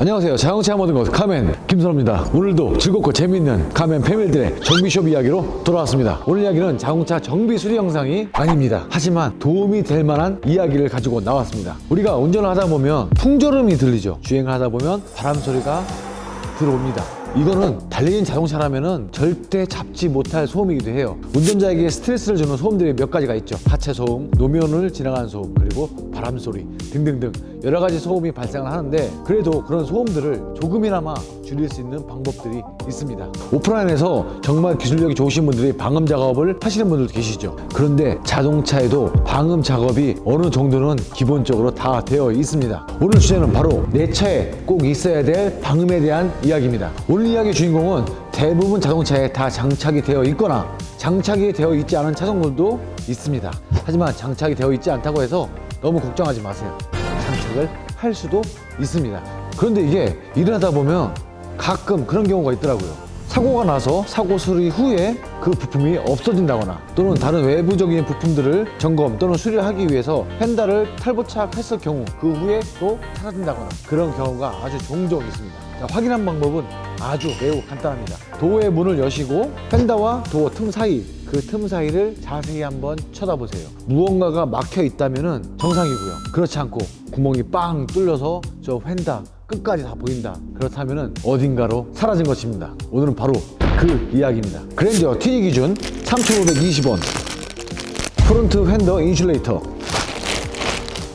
안녕하세요. 자동차 모든 것 카멘 김선호입니다. 오늘도 즐겁고 재미있는 카멘 패밀들의 정비숍 이야기로 돌아왔습니다. 오늘 이야기는 자동차 정비 수리 영상이 아닙니다. 하지만 도움이 될 만한 이야기를 가지고 나왔습니다. 우리가 운전을 하다 보면 풍절음이 들리죠. 주행을 하다 보면 바람 소리가 들어옵니다. 이거는 달리는 자동차라면은 절대 잡지 못할 소음이기도 해요. 운전자에게 스트레스를 주는 소음들이 몇 가지가 있죠. 하체 소음, 노면을 지나가는 소음, 그리고 바람 소리 등등등 여러 가지 소음이 발생을 하는데 그래도 그런 소음들을 조금이나마 줄일 수 있는 방법들이 있습니다. 오프라인에서 정말 기술력이 좋으신 분들이 방음 작업을 하시는 분들도 계시죠. 그런데 자동차에도 방음 작업이 어느 정도는 기본적으로 다 되어 있습니다. 오늘 주제는 바로 내 차에 꼭 있어야 될 방음에 대한 이야기입니다. 오늘 이야기 주인공은 대부분 자동차에 다 장착이 되어 있거나 장착이 되어 있지 않은 차종들도 있습니다. 하지만 장착이 되어 있지 않다고 해서 너무 걱정하지 마세요. 장착을 할 수도 있습니다. 그런데 이게 일하다 보면 가끔 그런 경우가 있더라고요. 사고가 나서 사고 수리 후에 그 부품이 없어진다거나 또는 다른 외부적인 부품들을 점검 또는 수리하기 위해서 펜다를 탈부착했을 경우 그 후에 또 사라진다거나 그런 경우가 아주 종종 있습니다. 자, 확인한 방법은 아주 매우 간단합니다. 도어의 문을 여시고 펜다와 도어 틈 사이 그 틈 사이를 자세히 한번 쳐다보세요. 무언가가 막혀 있다면 정상이고요. 그렇지 않고 구멍이 빵 뚫려서 저 펜다 끝까지 다 보인다. 그렇다면 어딘가로 사라진 것입니다. 오늘은 바로 그 이야기입니다. 그랜저 TD 기준 3,520원 프론트 팬더 인슐레이터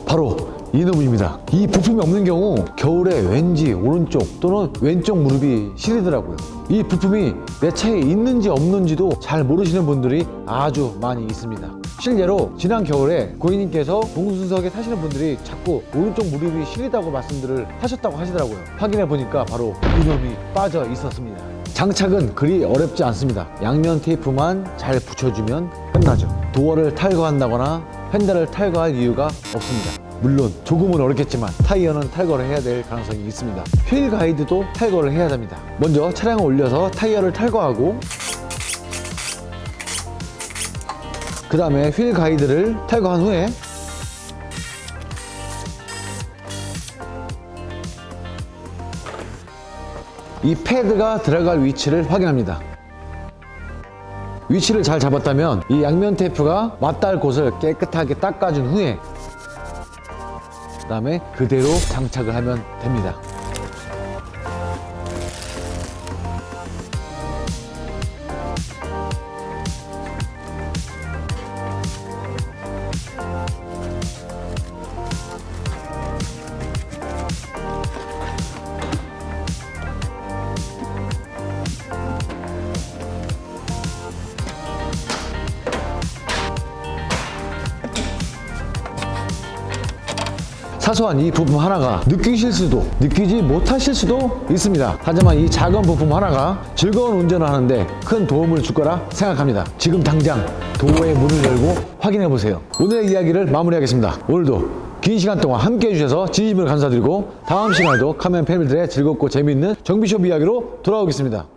바로 이놈입니다. 이 부품이 없는 경우 겨울에 왠지 오른쪽 또는 왼쪽 무릎이 시리더라고요. 이 부품이 내 차에 있는지 없는지도 잘 모르시는 분들이 아주 많이 있습니다. 실제로 지난 겨울에 고객님께서 동수석에 타시는 분들이 자꾸 오른쪽 무릎이 시리다고 말씀들을 하셨다고 하시더라고요. 확인해 보니까 바로 이놈이 빠져 있었습니다. 장착은 그리 어렵지 않습니다. 양면 테이프만 잘 붙여주면 끝나죠. 도어를 탈거한다거나 펜다를 탈거할 이유가 없습니다. 물론 조금은 어렵겠지만 타이어는 탈거를 해야 될 가능성이 있습니다. 휠 가이드도 탈거를 해야 됩니다. 먼저 차량을 올려서 타이어를 탈거하고 그 다음에 휠 가이드를 탈거한 후에 이 패드가 들어갈 위치를 확인합니다. 위치를 잘 잡았다면 이 양면 테이프가 맞닿을 곳을 깨끗하게 닦아준 후에 그 다음에 그대로 장착을 하면 됩니다. 사소한 이 부품 하나가 느끼실 수도 느끼지 못하실 수도 있습니다. 하지만 이 작은 부품 하나가 즐거운 운전을 하는데 큰 도움을 줄 거라 생각합니다. 지금 당장 도어의 문을 열고 확인해 보세요. 오늘의 이야기를 마무리하겠습니다. 오늘도 긴 시간 동안 함께 해주셔서 진심으로 감사드리고 다음 시간에도 카멘 패밀들의 즐겁고 재미있는 정비숍 이야기로 돌아오겠습니다.